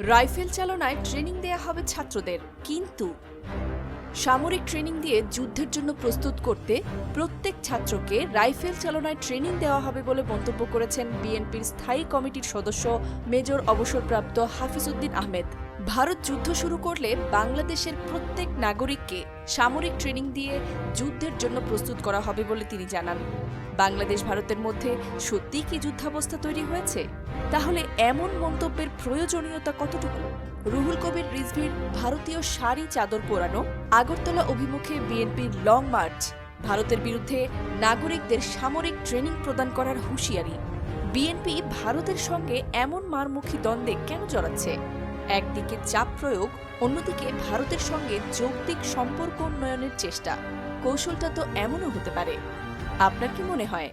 Rifle চালনায় training দেয়া হবে ছাত্রদের। কিন্তু সামরিক ট্রেনিং দিয়ে যুদ্ধের জন্য প্রস্তুত করতে প্রত্যেক ছাত্রকে রাইফেল চালনায় ট্রেনিং দেওয়া হবে বলে মন্তব্য করেছেন বিএনপির স্থায়ী কমিটির সদস্য মেজর অবসরপ্রাপ্ত হাফিজউদ্দিন আহমেদ। ভারত যুদ্ধ শুরু করলে বাংলাদেশের প্রত্যেক নাগরিককে সামরিক ট্রেনিং দিয়ে যুদ্ধের জন্য প্রস্তুত করা হবে বলে তিনি জানান। বাংলাদেশ ভারতের মধ্যে সত্যিই কি যুদ্ধাবস্থা তৈরি হয়েছে? তাহলে এমন মন্তব্যের প্রয়োজনীয়তা কতটুকু? রুহুল কবির রিজভির ভারতীয় শাড়ি চাদর পোড়ানো, আগরতলা অভিমুখে বিএনপির লং মার্চ। ভারতের বিরুদ্ধে নাগরিকদের সামরিক ট্রেনিং প্রদান করার হুঁশিয়ারি। বিএনপি ভারতের সঙ্গে এমন মারমুখী দ্বন্দ্বে কেন জড়াচ্ছে? একদিকে চাপ প্রয়োগ, অন্যদিকে ভারতের সঙ্গে যৌক্তিক সম্পর্ক উন্নয়নের চেষ্টা। কৌশলটা তো এমনও হতে পারে। আপনার কি মনে হয়?